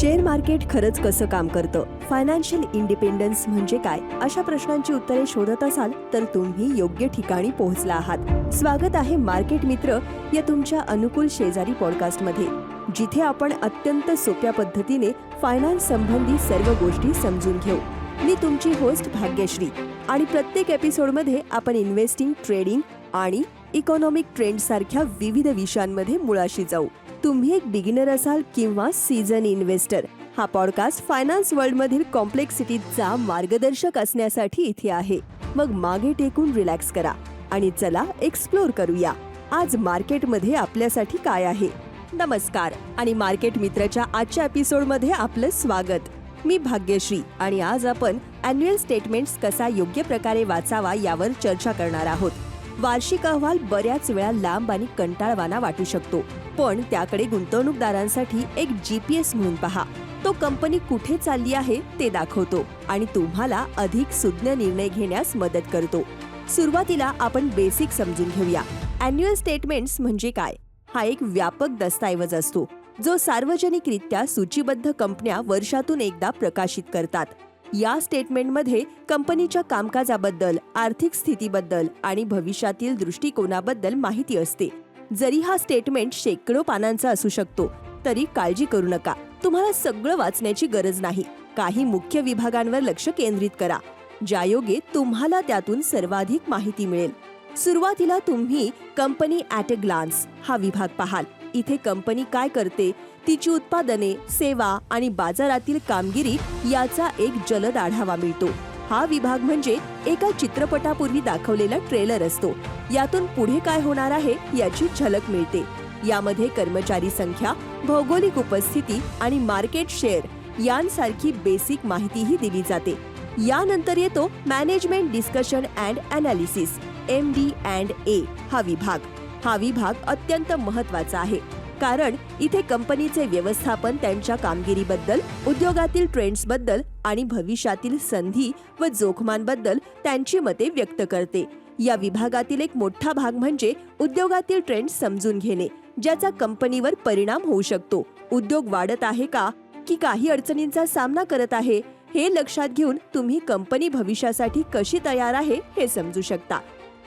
Share market खरंच कसं काम करतं? फायनान्शियल इंडिपेंडन्स म्हणजे काय? अशा प्रश्नांची उत्तरे शोधत असाल तर तुम्ही योग्य ठिकाणी पोहोचला आहात. स्वागत आहे मार्केट मित्र या तुमच्या अनुकूल शेजारी पॉडकास्टमध्ये जिथे आपण अत्यंत सोप्या पद्धतीने फायनान्स संबंधी सर्व गोष्टी समजून घेऊ. मी तुमची होस्ट भाग्यश्री आणि प्रत्येक एपिसोडमध्ये आपण इन्व्हेस्टिंग ट्रेडिंग आणि इकॉनॉमिक ट्रेंड सारख्या विविध विषयांमध्ये मुळाशी जाऊ. तुम्ही एक बिगिनर असाल किंवा सीझन इन्व्हेस्टर हा पॉडकास्ट फायनान्स वर्ल्ड मधील कॉम्प्लेक्सिटीचा मार्गदर्शक असण्यासाठी इथे आहे. मग मागे टेकून रिलॅक्स करा आणि चला एक्सप्लोर करूया. आज मार्केटमध्ये आपल्यासाठी काय आहे? नमस्कार आणि मार्केट मित्रच्या आजच्या एपिसोडमध्ये आपलं स्वागत. मी भाग्यश्री आणि आज आपण अॅन्युअल स्टेटमेंट्स कसा योग्य प्रकारे वाचावा यावर चर्चा करणार आहोत. वार्षिक अहवाल बऱ्याच वेळा लांब आणि कंटाळवाना वाटू शकतो. पण त्याकडे गुंतवणूकदारांसाठी एक जी पी एस म्हणून पहा. तो कंपनी कुठे चालली आहे ते दाखवतो आणि तुम्हाला अधिक सुज्ञ निर्णय घेण्यास मदत करतो. सुरुवातीला आपण बेसिक समजून घेऊया. अॅन्युअल स्टेटमेंट्स म्हणजे काय? हा एक व्यापक दस्तऐवज असतो जो सार्वजनिकरित्या सूचीबद्ध कंपन्या वर्षातून एकदा प्रकाशित करतात. या स्टेटमेंटमध्ये कंपनीच्या कामकाजाबद्दल आर्थिक स्थितीबद्दल आणि भविष्यातील दृष्टिकोनाबद्दल माहिती असते. जरी हा स्टेटमेंट शेकडो पानांचा असू शकतो तरी काळजी करू नका. तुम्हाला सगळं वाचण्याची गरज नाही. काही मुख्य विभागांवर लक्ष केंद्रित करा. ज्यायोगे तुम्हाला त्यातून सर्वाधिक माहिती मिळेल. सुरुवातीला तुम्ही कंपनी ॲट अ ग्लान्स हा विभाग पाहाल. इथे कंपनी काय करते? तिची उत्पादने सेवा आणि बाजारातील कामगिरी याचा एक जलद आढावा मिळतो. हा विभाग म्हणजे एका चित्रपटापूर्वी दाखवलेला ट्रेलर असतो. यातून पुढे काय होणार आहे याची झलक मिळते. यामध्ये कर्मचारी संख्या भौगोलिक उपस्थिती आणि मार्केट शेअर यांसारखी बेसिक माहितीही दिली जाते. यानंतर येतो management discussion and analysis M D and A हा विभाग. हा विभाग अत्यंत महत्त्वाचा आहे. कारण इथे कंपनीचे व्यवस्थापन त्यांच्या कामगिरीबद्दल उद्योगातील ट्रेंड्सबद्दल आणि भविष्यातील संधी व जोखमांबद्दल त्यांची मते व्यक्त करते. या विभागातील एक मोठा भाग म्हणजे उद्योगातील ट्रेंड समजून घेणे ज्याचा कंपनीवर परिणाम होऊ शकतो. उद्योग वाढत आहे का? की काही अडचणींचा सामना करत आहे? हे लक्षात घेऊन तुम्ही कंपनी भविष्यासाठी कशी तयार आहे हे समजू शकता.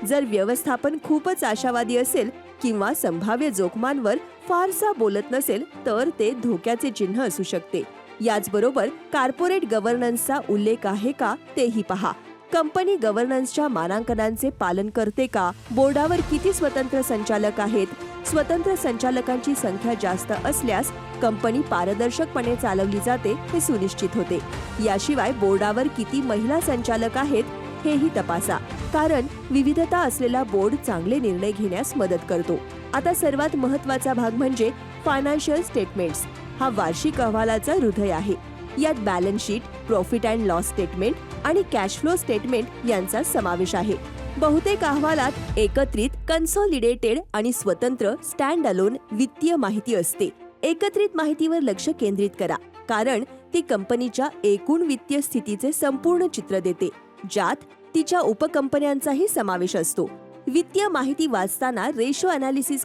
जर व्यवस्थापन खूपच आशावादी असेल किंवा संभाव्य जोखमांवर फारसा बोलत नसेल तर ते धोक्याचे चिन्ह असू शकते. याचबरोबर कार्पोरेट गव्हर्नन्सचा उल्लेख आहे का तेही पहा. कंपनी गव्हर्नन्सच्या मानांकनांचे पालन करते का? बोर्डावर किती स्वतंत्र संचालक आहेत? स्वतंत्र संचालकांची संख्या जास्त असल्यास कंपनी पारदर्शकपणे चालवली जाते हे सुनिश्चित होते. याशिवाय बोर्डावर किती महिला संचालक आहेत हेही तपासा. कारण विविधता असलेला बोर्ड चांगले निर्णय घेण्यास मदत करतो. आता सर्वात महत्त्वाचा भाग म्हणजे फायनान्शियल स्टेटमेंट्स हा वार्षिक अहवालाचा हृदय आहे. यात balance sheet profit and loss statement आणि कॅश फ्लो स्टेटमेंट यांचा समावेश आहे. बहुतेक अहवालात एकत्रित कन्सॉलिडेटेड आणि स्वतंत्र स्टँड अलोन वित्तीय माहिती असते. एकत्रित माहितीवर लक्ष केंद्रित करा कारण ती कंपनीच्या एकूण वित्तीय स्थितीचे संपूर्ण चित्र देते ज्यात तिच्या उपकंपन्यांचाही समावेश असतो. वित्तीय माहिती वाचताना रेशो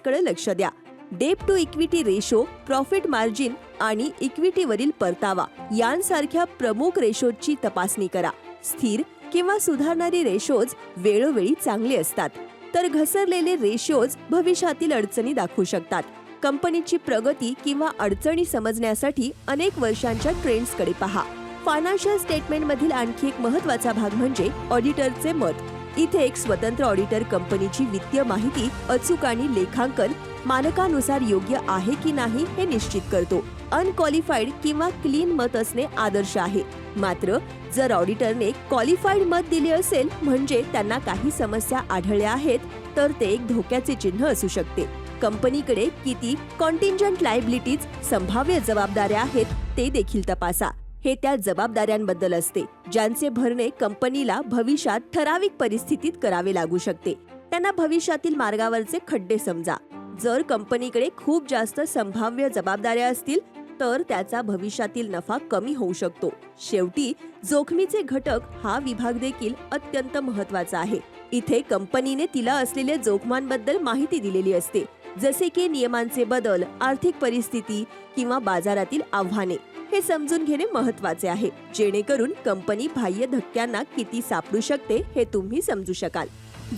कडे लक्ष द्या. Debt to equity ratio profit margin आणि इक्विटीवरील परतावा यांसारख्या प्रमुख रेशोची तपासणी करा. स्थिर किंवा सुधारणारी रेशोज वेळोवेळी चांगले असतात. तर घसरलेले रेशोज भविष्यातील अडचणी दाखवू शकतात. कंपनीची प्रगती किंवा अडचणी समजण्यासाठी अनेक वर्षांच्या ट्रेंड्सकडे पहा. फायनान्शियल स्टेटमेंट मधील आणखी एक महत्त्वाचा भाग म्हणजे ऑडिटरचे मत. इथे एक स्वतंत्र ऑडिटर कंपनीची वित्तीय माहिती अचूक आणि लेखांकन मानकानुसार योग्य आहे की नाही हे निश्चित करतो. अनक्वालिफाईड किंवा क्लीन मत असणे आदर्श आहे. मात्र जर ऑडिटरने क्वालिफाईड मत दिले असेल म्हणजे त्यांना काही समस्या आढळल्या आहेत तर ते एक धोक्याचे चिन्ह असू शकते. कंपनीकडे किती कॉन्टिंजंट लायबिलिटीज संभाव्य जबाबदाऱ्या आहेत ते देखील तपासा. हे त्या जबाबदाऱ्यांबद्दल असते ज्यांचे भरणे कंपनीला भविष्यात ठराविक परिस्थितीत करावे लागू शकते. त्यांना भविष्यातील मार्गावरचे खड्डे समजा. जर कंपनीकडे खूप जास्त संभाव्य जबाबदाऱ्या असतील तर त्याचा भविष्यातील नफा कमी होऊ शकतो. शेवटी जोखमीचे घटक हा विभाग देखील अत्यंत महत्त्वाचा आहे. इथे कंपनीने तिला असलेल्या जोखमांबद्दल माहिती दिलेली असते. जसे की नियमांचे बदल आर्थिक परिस्थिती किंवा बाजारातील आव्हाने हे समजून घेणे महत्त्वाचे आहे. जेणेकरून कंपनी बाह्य धक्क्यांना किती सापडू शकते हे तुम्ही समजू शकाल.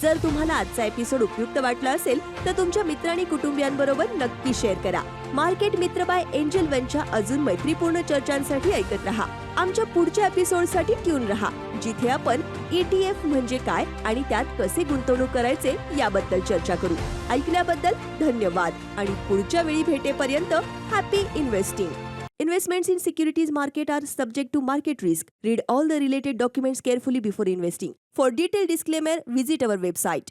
जर तुम्हाला आजचा एपिसोड उपयुक्त वाटला असेल तर तुमच्या मित्र आणि कुटुंबियांबरोबर नक्की शेअर करा. मार्केट मित्र बाय एंजल वनच्या अजून मैत्रीपूर्ण चर्चांसाठी ऐकत रहा. आमच्या पुढच्या एपिसोडसाठी ट्यून रहा. जिथे आपण ईटीएफ म्हणजे काय आणि त्यात कसे गुंतवणूक करायचे याबद्दल चर्चा करू ऐकल्याबद्दल धन्यवाद आणि पुढच्या वेळी भेटेपर्यंत happy investing Investments in securities market are subject to market risk. Read all the related documents carefully before investing. For detailed disclaimer, visit our website